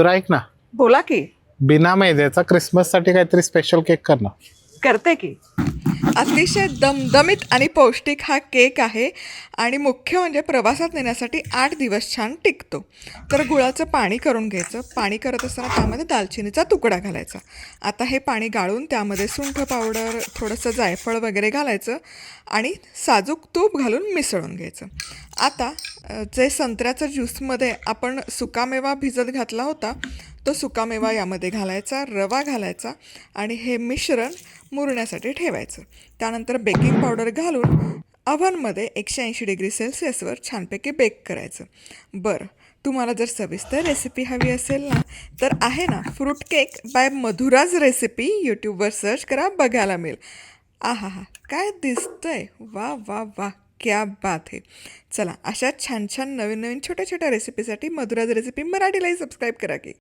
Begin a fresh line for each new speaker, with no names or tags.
तर ऐक ना.
बोला की.
बिना मैद्याचा क्रिसमससाठी काहीतरी स्पेशल केक कर ना.
करते की. अतिशय दमदमीत आणि पौष्टिक हा केक आहे आणि मुख्य म्हणजे प्रवासात नेण्यासाठी आठ दिवस छान टिकतो. तर गुळाचं पाणी करून घ्यायचं. पाणी करत असताना त्यामध्ये दालचिनीचा तुकडा घालायचा. आता हे पाणी गाळून त्यामध्ये सुंठ पावडर थोडंसं जायफळ वगैरे घालायचं आणि साजूक तूप घालून मिसळून घ्यायचं. आता जे संत्र्याचं ज्यूसमध्ये आपण सुकामेवा भिजत घातला होता तो सुकामेवा यामध्ये घालायचा रवा घालायचा आणि हे मिश्रण मुरण्यासाठी ठेवायचं. त्यानंतर बेकिंग पावडर घालून अव्हनमध्ये एकशे ऐंशी डिग्री सेल्सिअसवर छानपैकी बेक करायचं. बरं तुम्हाला जर सविस्तर रेसिपी हवी असेल ना तर आहे ना fruit cake by Madhura's recipe यूट्यूबवर सर्च करा बघायला मिळेल. आहा हा काय दिसतंय. वा वा वा. क्या बात है। चला अशा छान छान नवीन नवीन छोट्या छोट्या रेसिपीसाठी मधुराज रेसिपी मराठीलाही सबस्क्राईब करा की.